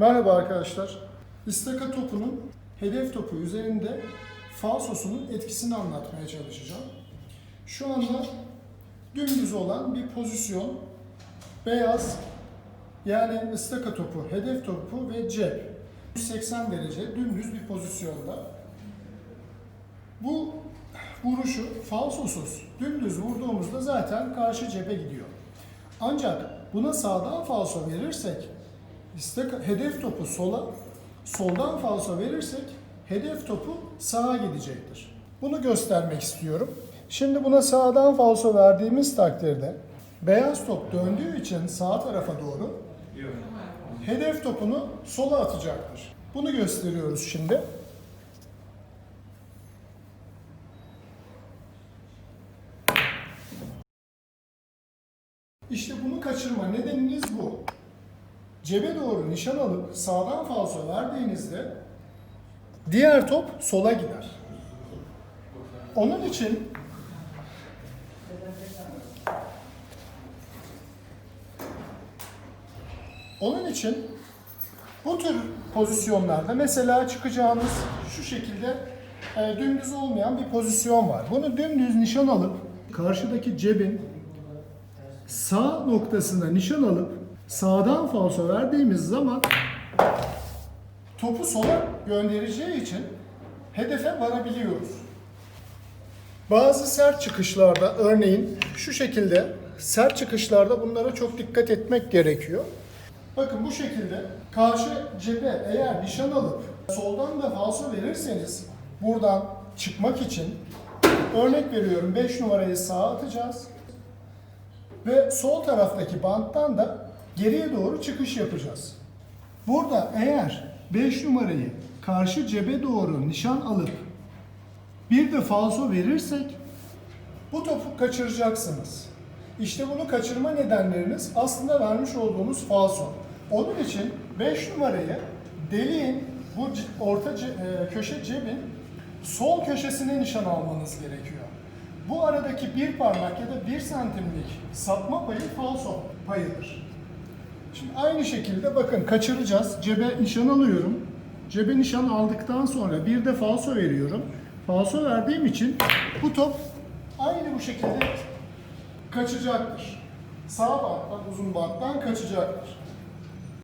Merhaba arkadaşlar. İstaka topunun hedef topu üzerinde falsosunun etkisini anlatmaya çalışacağım. Şu anda dümdüz olan bir pozisyon, beyaz yani ıstaka topu, hedef topu ve cep. 180 derece dümdüz bir pozisyonda. Bu vuruşu falsosuz dümdüz vurduğumuzda zaten karşı cebe gidiyor. Ancak buna sağdan falso verirsek, istek, hedef topu sola, soldan falso verirsek hedef topu sağa gidecektir. Bunu göstermek istiyorum. Şimdi buna sağdan falso verdiğimiz takdirde beyaz top döndüğü için sağ tarafa doğru hedef topunu sola atacaktır. Bunu gösteriyoruz şimdi. İşte bunu kaçırma nedeniniz bu. Cebe doğru nişan alıp sağdan falso verdiğinizde diğer top sola gider. Onun için Onun için bu tür pozisyonlarda mesela çıkacağınız şu şekilde e, dümdüz olmayan bir pozisyon var. Bunu dümdüz nişan alıp karşıdaki cebin sağ noktasına nişan alıp sağdan falso verdiğimiz zaman topu sola göndereceği için hedefe varabiliyoruz. Bazı sert çıkışlarda örneğin şu şekilde sert çıkışlarda bunlara çok dikkat etmek gerekiyor. Bakın bu şekilde karşı cebe eğer nişan alıp soldan da falso verirseniz buradan çıkmak için örnek veriyorum 5 numarayı sağa atacağız ve sol taraftaki banttan da geriye doğru çıkış yapacağız. Burada eğer 5 numarayı karşı cebe doğru nişan alıp bir de falso verirsek bu topu kaçıracaksınız. İşte bunu kaçırma nedenleriniz aslında vermiş olduğumuz falso. Onun için 5 numarayı deliğin bu orta ce- e, köşe cebin sol köşesine nişan almanız gerekiyor. Bu aradaki bir parmak ya da bir santimlik sapma payı falso payıdır. Şimdi aynı şekilde bakın kaçıracağız. Cebe nişan alıyorum. Cebe nişan aldıktan sonra bir de falso veriyorum. Falso verdiğim için bu top aynı bu şekilde kaçacaktır. Sağ banttan, uzun banttan kaçacaktır.